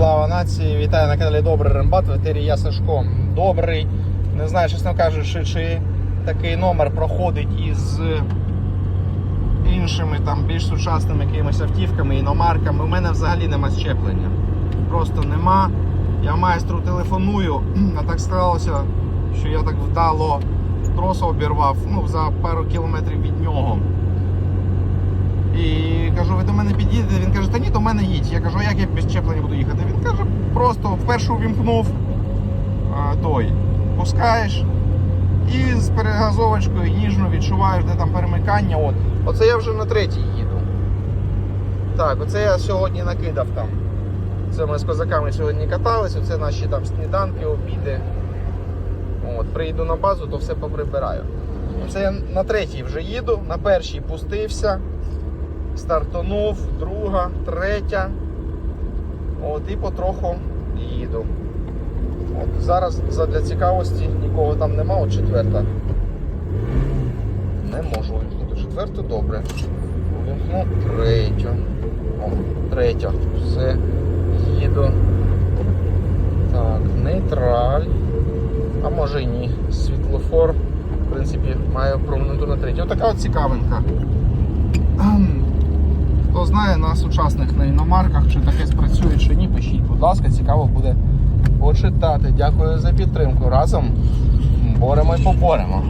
Слава нації! Вітаю на каналі Добрий Рембат. В етері я Сашко. Добрий. Не знаю, чесно кажучи, чи такий номер проходить із іншими там більш сучасними якимись автівками, іномарками. У мене взагалі нема щеплення. Просто нема. Я майстру телефоную, а так сталося, що я так вдало трос обірвав ну, за пару кілометрів від нього. І кажу, ви до мене під'їдете? Він каже, та ні, мене їдь. Я кажу, як я без щеплення буду їхати? Він каже, просто вперше увімкнув той, пускаєш і з перегазовочкою ніжно відчуваєш, де там перемикання. От. Оце я вже на третій їду. Так, оце я сьогодні накидав там. Це ми з козаками сьогодні катались, оце наші там сніданки, обіди. От, приїду на базу, то все поприбираю. Це я на третій вже їду, на першій пустився стартанув, друга, третя. От, і потроху їду. От, зараз задля цікавості нікого там нема, от четверта. Не можу увімкнути. Четверту добре. Увімкну третю. О, третя. Все. Їду. Так, нейтраль. А може і ні. Світлофор. В принципі, маю проминуту на третю. Отака от цікавинка. Хто знає на сучасних на іномарках, чи таке спрацює, чи ні, пишіть, будь ласка, цікаво буде почитати. Дякую за підтримку. Разом боремо і поборемо.